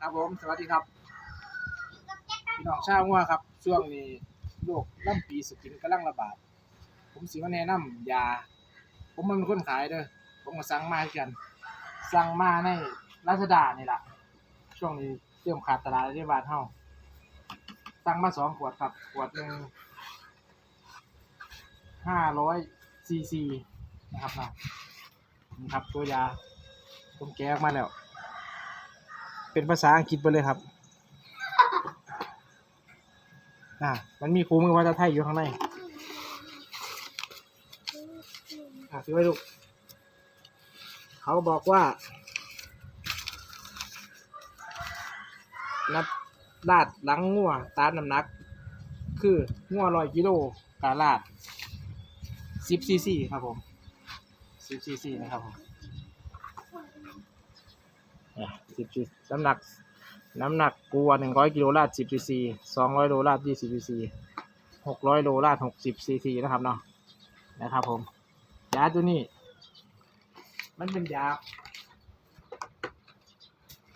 ครับผม สวัสดีครับ พี่น้องชาวงัวครับ ช่วงนี้โรคลำปีสกินกำลังระบาด ผมสิมาแนะนำยา ผมมันเป็นคนขายเด้อ ผมก็สั่งมาคือกัน สั่งมาในลาซาด้านี่แหละช่วงนี้เริ่มขาดตลาดในบ้านเฮาสั่งมาสองขวดครับ ขวดหนึ่งห้าร้อยซีซีนะครับนะนี่ครับตัวยาผมแกะออกมาแล้ว เป็นภาษาอังกฤษไปเลยครับอ่ามันมีครูมือภาษาไทยอยู่ข้างในอะซื้อไว้ลูก เขาบอกว่า นับลาดหลังงัวตาน้ำหนัก คืองัวร้อยกิโลกาลาดสิบซีซีครับผมสิบซีซีนะครับผม สิบซีน้ำหนัก น้ำหนักกัวหนึ่งร้อยกิโลลาดสิบซีซีสองร้อยโลลาดยี่สิบซีซีหกร้อยโลลาดหกสิบซีซีนะครับเนาะนะครับผมยาตัวนี้ มันเป็นยา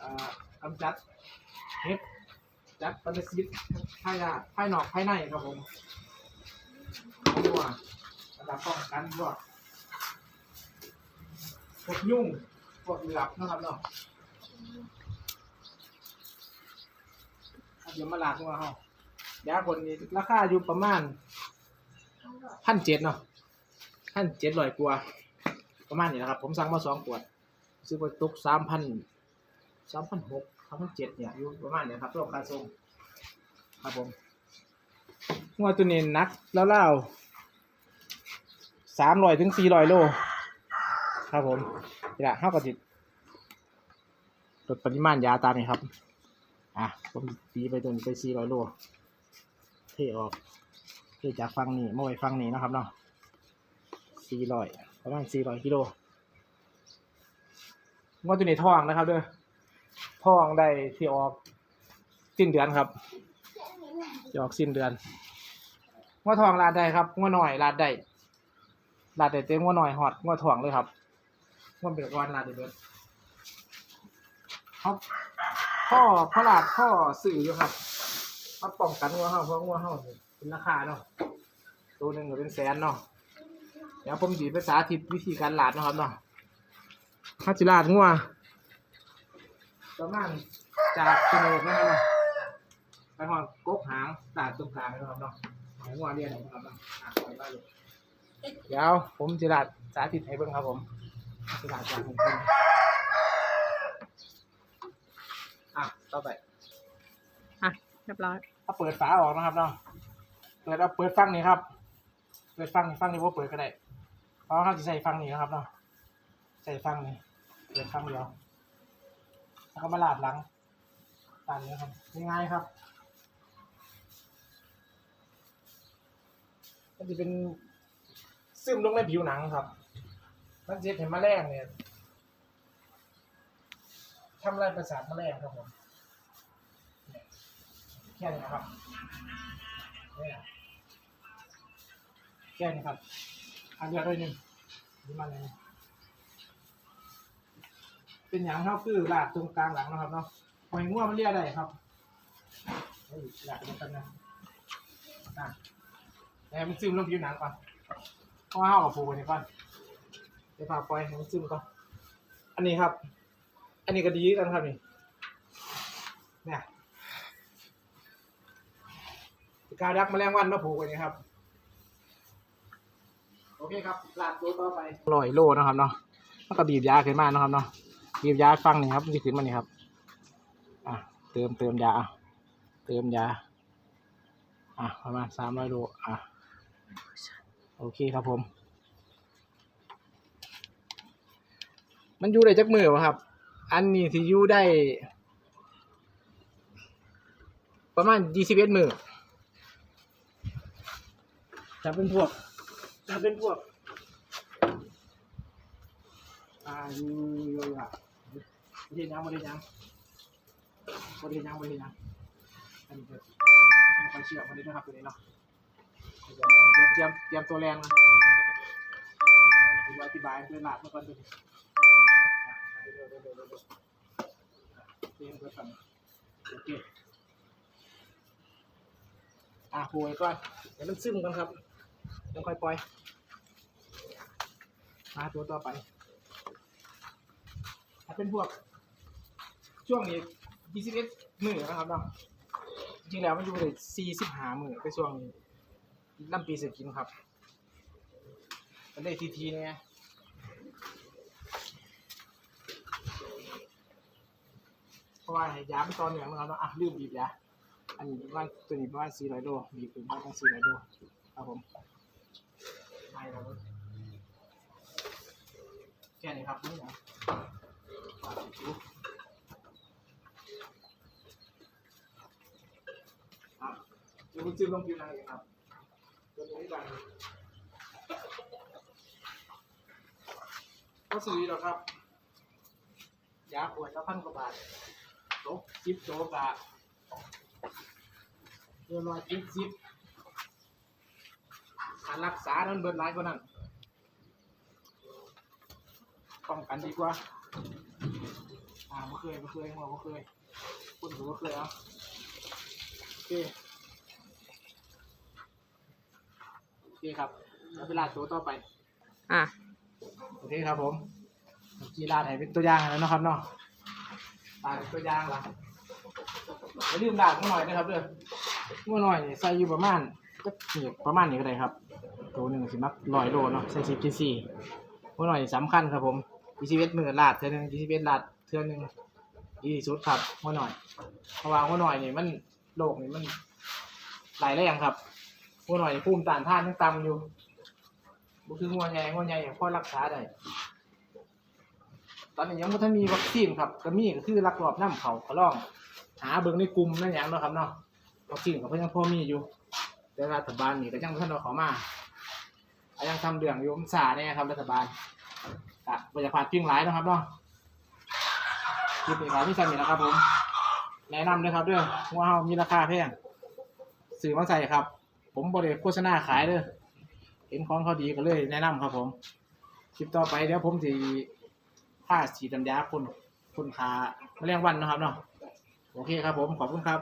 อ่อกำจัดเห็บจัดปรสิตภายในภายนอกภายในครับผมเพราะว่าระดับป้องกันพวกพวกยุ่งพวกหลือบนะครับเนาะ เดี๋ยวมาลากมาเฮายาคนนี้ราคาอยู่ประมาณพันเจ็ดเนาะพันเจ็ดร้อยกว่าประมาณนี้นะครับ ผมสั่งมาสองขวด ซื้อไปตกสามพันสามพันหกสามพันเจ็ดเนี่ยอยู่ประมาณนี้ครับรวมค่าส่งครับผมงวดตัวนี้นักแล้วเล่าสามร้อยถึงสี่ร้อยโล ครับผมนี่แหละเท่ากับจิตลดปริมาณยาตามนี้ครับ อะผมตีไปตัวนี้ไปสี่ร้อยโลเทออกเทจากฟังนี้มาไว้ฟังนี้นะครับเนาะสี่ร้อยประมาณสี่ร้อยกิโลงวดตัวนี้ทองนะครับเด้อทองได้ที่ออกสิ้นเดือนครับจะออกสิ้นเดือนงวดทองลาดได้ครับงวดหน่อยลาดได้ลาดได้เต็มงวดหน่อยหอดงวดทองเลยครับงวดเบิกวันลาดได้เบิดครับ พ่อพลาดพ่อสื่ออยู่ครับมาป้องกันงัวเฮาเพราะงัวเฮาเป็นราคาเนาะตัวหนึ่งก็เป็นแสนเนาะเดี๋ยวผมดีภาษาทิศวิธีการหลาดนะครับเนาะข้าจิลาดงัวประมาณจากจมูกนะครับเนาะไปหอดกกหางลาดตรงกลางนะครับเนาะหางงัวเรียนนะครับเนาะไปบ้านเลยเดี๋ยวผมจิลาดสาธิตให้เบิ่งครับผมจิลาดจากของคุณ อะต่อไปอะเรียบร้อยเอาเปิดฝาออกนะครับเนาะเปิดเอาเปิดฟังนี้ครับ เปิดฟังนี่ฟังนี้ว่าเปิดก็ได้เพราะเขาจะใส่ฟังนี้นะครับเนาะใส่ฟังนี้เปิดฟังเดียวแล้วก็มาลาดหลังตันนี้ครับง่ายๆครับมันจะเป็นซึมลงในผิวหนังครับ มันจะเห็นแมลงเนี่ยทำลายประสาทแมลงครับผมเนี่ย แค่นี้นะครับเนี่ยแค่นี้ครับอันเดียวด้วยหนึ่งนี่มาเลยเป็นอย่างเท่าคือหลาดตรงกลางหลังนะครับเนาะหอยง่วงมันเรียกได้ครับเฮ้ยลาดตรงกันนะอะแต่มันซึมลงผิวหนังก่อนเพราว่าเอากับผูกไว้นี่ก่อนเดี๋ยวพาปล่อยให้มันซึมก่อนอันนี้ครับ อันนี้ก็ดีกันครับนี่เนี่ย กาดักแมลงวันมาผูกไว้นี่ครับโอเคครับลาดตัวต่อไปลอยโลนะครับเนาะแล้วก็บีบยาขึ้นมานะครับเนาะบีบยาฟังนี่ครับมันจะขึ้นมานี่ครับ อะเติมเติมยาอะเติมยา อะประมาณสามร้อยโลอะโอเคครับผม มันอยู่ได้จักมือวะครับ อันนี้ที่อยู่ได้ ประมาณยี่สิบเอ็ดมือ จะเป็นพวกถ้าเป็นพวกอ่าอยู่อะบริยังบริยังบริยังบริยังอันนี้ก็ไม่ค่อยเชื่อคนนี้นะครับตัวนี้เนาะเตรียมเตรียมตัวแรงนะอธิบายด้วยหลักเมื่อก่อนตัวนี้เตรียมตัวก่อนโอเคอะปูไว้ก่อนเดี๋ยวมันซึมกันครับ แล้วค่อยปล่อยมาตัวต่อไป ถ้าเป็นพวก ช่วงนี้21มื้อนะครับเนาะจริงแล้วมันอยู่ใน45มื้อในช่วงนี้ลำปีเสกินครับมันได้ทีทีเนี่ยเพราะว่าห้ยามตอนเหนืองนะครับเนาอะลืมบีบยาอันนี้ประมาณตัวนี้ประมาณ400โลบีบเป็นประมาณ400โลครับผม ไปแล้วแค่นี้ครับนี่นะครับเดี๋ยวคุณจิ้มลงผิวหนังเองครับตัวนี้กันก็ซื้อหรอครับ ยาขวดละพันกว่าบาทโต๊ะจิบโต๊ะกะเดือนละจิบจิบ การรักษานั้นเบิดหลายกว่านั้นป้องกันดีกว่า อ่าไม่เคยไม่เคยหัวไม่เคยคุณถือว่าเคยเอะโอเคโอเคครับแล้วเวลาตัวต่อไป อะโอเคครับผมกีฬาไหนเป็นตัวอย่างแล้วเนาะครับเนาะตาเป็นตัวอย่างละอย่าลืมด่างหน่อยนะครับเด้อมื่อหน่อยนี่ใส่อยู่ประมาณก็นี่ประมาณนี้ก็ได้ครับ ตัวหนึ่งสิมักลอยโลเนาะใส่สิบจีซีมื่อหน่อยสำคัญครับผมยี่สิบเอ็ดมือลาดเทือหนึ่งยี่สิบเอ็ดลาดเทือหนึ่งดีสุดครับมื่อหน่อยเพราะว่ามื่อหน่อยนี่มันโรคนี่มันหลายแรงครับมื่อหน่อยภูมิต้านทานยังต่ำอยู่บ่คืองัวใหญ่งัวใหญ่อย่างพ่อรักษาได้ตอนนี้ยังบ่ทันมีวัคซีนครับก็มีก็คือลักลอบนำเขาก็ลอง หาเบิ่งในกลุ่มนั่นหยังเนาะครับเนาะวัคซีนก็เพิ่นยังพอมีอยู่แต่รัฐบาลนี่ก็ยังบ่ทันเอาข้ามา ยังทำเรื่องอยู่มันช้าแน่ครับรัฐบาลก็บ่อยากพลาดพิงหลายนะครับเนาะคลิปนี้ก็มีซ้ำนี่นะครับผมแนะนำเลยครับเด้องัวเฮามีราคาแพงซื้อมาใส่ครับ ผมบ่ได้โฆษณาขายเด้อเห็นของเขาดีก็เลย แนะนำครับ ผมคลิปต่อไปเดี๋ยวผมจะผ้าสีดำยาพ่นพ่นขาแมลงวันนะครับเนาะโอเคครับผมขอบคุณครับ